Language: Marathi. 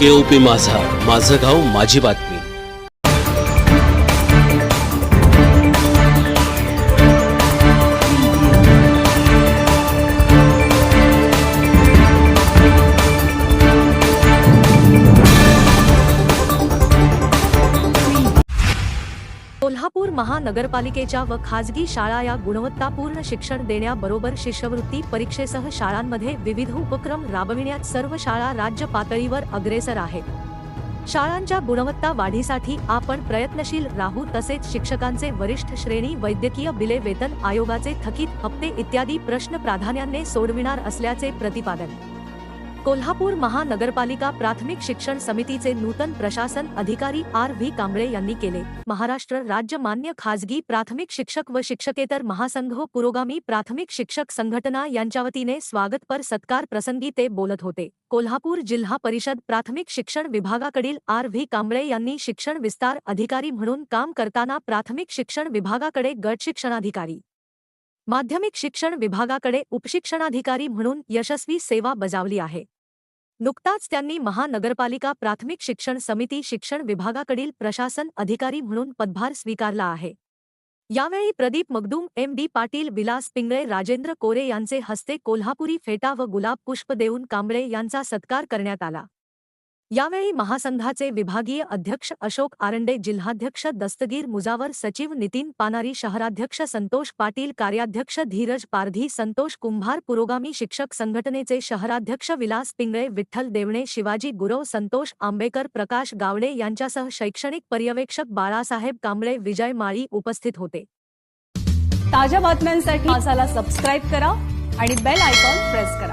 केओपी माझा. माझं गाव माझी बातमी. कोल्हापूर महानगरपालिकेच्या व खाजगी शाळा या गुणवत्तापूर्ण शिक्षण देण्याबरोबर शिष्यवृत्ती परीक्षेसह शाळांमध्ये विविध उपक्रम राबविण्यात सर्व शाळा राज्य पातळीवर अग्रेसर आहेत. शाळांच्या गुणवत्ता वाढीसाठी आपण प्रयत्नशील राहू तसेच शिक्षकांचे वरिष्ठ श्रेणी वैद्यकीय बिले वेतन आयोगाचे थकीत हप्ते इत्यादी प्रश्न प्राधान्याने सोडविणार असल्याचे प्रतिपादन कोल्हापूर महानगरपालिका प्राथमिक शिक्षण समितीचे नूतन प्रशासन अधिकारी आर व्ही कांबळे यांनी केले. महाराष्ट्र राज्य मान्य खाजगी प्राथमिक शिक्षक व शिक्षकेतर महासंघ हो पुरोगामी प्राथमिक शिक्षक संघटना यांच्या वतीने स्वागतपर सत्कार प्रसंगी ते बोलत होते. कोल्हापूर जिल्हा परिषद प्राथमिक शिक्षण विभागाकडील आर व्ही कांबळे यांनी शिक्षण विस्तार अधिकारी म्हणून काम करताना प्राथमिक शिक्षण विभागाकडे गट शिक्षणाधिकारी माध्यमिक शिक्षण विभागाकडे उपशिक्षणाधिकारी म्हणून यशस्वी सेवा बजावली आहे. नुकताच त्यांनी महानगरपालिका प्राथमिक शिक्षण समिती शिक्षण विभागाकडील प्रशासन अधिकारी म्हणून पदभार स्वीकारला आहे. यावेळी प्रदीप मगदूम एम डी पाटील विलास पिंगळे राजेंद्र कोरे यांचे हस्ते कोल्हापुरी फेटा व गुलाब पुष्प देऊन कांबळे यांचा सत्कार करण्यात आला. यावेळी महासंघाचे विभागीय अध्यक्ष अशोक आरंडे जिल्हाध्यक्ष दस्तगीर मुजावर सचिव नितीन पानारी शहराध्यक्ष संतोष पाटील कार्याध्यक्ष धीरज पारधी संतोष कुंभार पुरोगामी शिक्षक संघटनेचे शहराध्यक्ष विलास पिंगळे विठ्ठल देवणे शिवाजी गुरव संतोष आंबेकर प्रकाश गावडे यांच्यासह शैक्षणिक पर्यवेक्षक बाळासाहेब कांबळे विजय माळी उपस्थित होते. ताज्या बातम्यांसाठी सबस्क्राईब करा आणि बेल आयकॉन प्रेस करा.